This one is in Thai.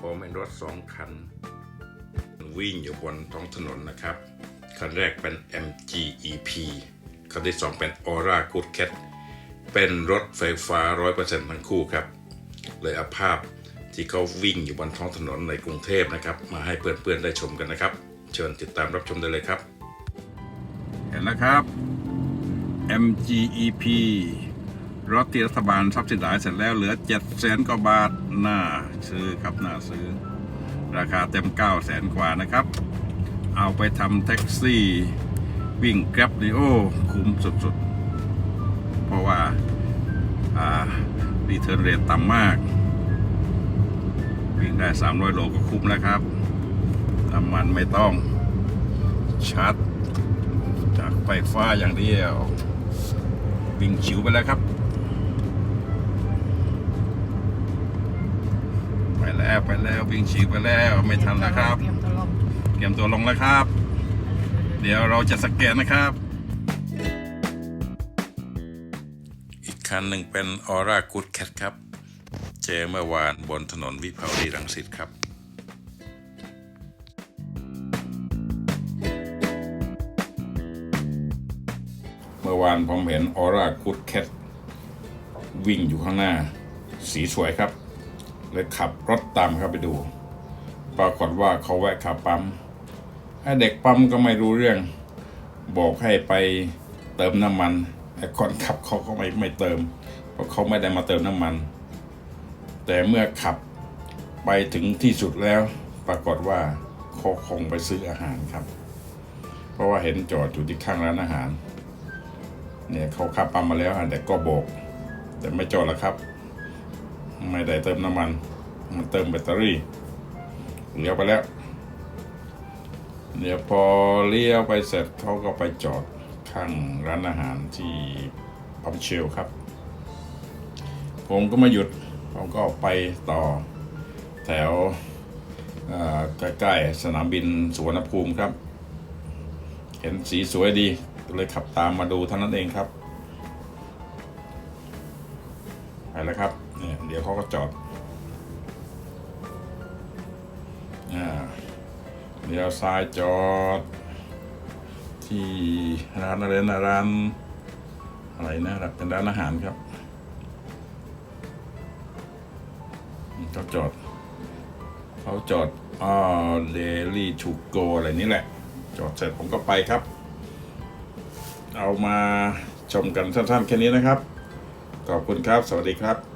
ผมเห็นรถสองคัน วิ่งอยู่บนท้องถนนนะครับ คันแรกเป็น MGEP คันที่สองเป็น Aura Good Cat เป็นรถไฟฟ้า 100%ทั้งคู่ครับ เลยเอาภาพที่เขาวิ่งอยู่บนท้องถนนในกรุงเทพนะครับ มาให้เพื่อนๆได้ชมกันนะครับ เชิญติดตามรับชมได้เลยครับ เห็นแล้วครับ MGEP รถที่รัฐบาลซับซิไดเสร็จแล้วเหลือ7 0 0 0 0กว่าบาทน่าซื้อครับน่าซื้อ ราคาเต็ม9 0 0 0 0 0กว่านะครับ เอาไปทำแท็กซี่ วิ่งแกร็บดีโอคุ้มสุดๆ เพราะว่าอ่ารีเทิร์นเรทต่ำมาก วิ่งได้ 300 โลก็คุ้มแล้วครับน้ำมันไม่ต้องชาร์จจากไฟฟ้าอย่างเดียววิ่งชิวไปแล้วครับ แล้วไปแล้ววิ่งชิวไปแล้วไม่ทันแล้วครับเตรียมตัวลงเตรียมตัวลงแล้วครับ เดี๋ยวเราจะสแกนนะครับ อีกคันหนึ่งเป็นออร่ากูดแคทครับ เจอเมื่อวานบนถนนวิภาวดีรังสิตครับเมื่อวานผมเห็นออร่ากูดแคทวิ่งอยู่ข้างหน้า สีสวยครับ เลยขับรถตามเข้าไปดู ปรากฏว่าเขาแวะขับปั๊มไอ้เด็กปั๊มก็ไม่รู้เรื่อง บอกให้ไปเติมน้ำมันไอ้คนขับเขาก็ไม่ไม่เติม เพราะเขาไม่ได้มาเติมน้ำมัน แต่เมื่อขับไปถึงที่สุดแล้ว ปรากฏว่าเขาคงไปซื้ออาหารครับ เพราะว่าเห็นจอดอยู่ที่ข้างร้านอาหารเนี่ยเขาขับปั๊มมาแล้วอะแต่ก็โบก แต่ไม่จอดแล้วครับ ไม่ได้เติมน้ำมัน มันเติมแบตเตอรี่เลี้ยวไปแล้วเดี๋ยวพอเลี้ยวไปเสร็จเขาก็ไปจอดข้างร้านอาหารที่พัมเชลครับ ผมก็มาหยุดผมก็ไปต่อแถวใกล้ๆสนามบินสุวรรณภูมิครับ เห็นสีสวยดีเลยขับตามมาดูเท่านั้นเองครับไปแล้วครับ เนี่ยเดี๋ยวเขาก็จอดอ่าเลี้ยวซ้ายจอด ที่ร้านอะไรนะร้านอะไรนะเป็นร้านอาหารครับเขาจอดเขาจอดอ่าเดลี่ชูโกอะไรนี่แหละ จอดเสร็จผมก็ไปครับ เอามาชมกันสั้นๆแค่นี้นะครับ ขอบคุณครับ สวัสดีครับ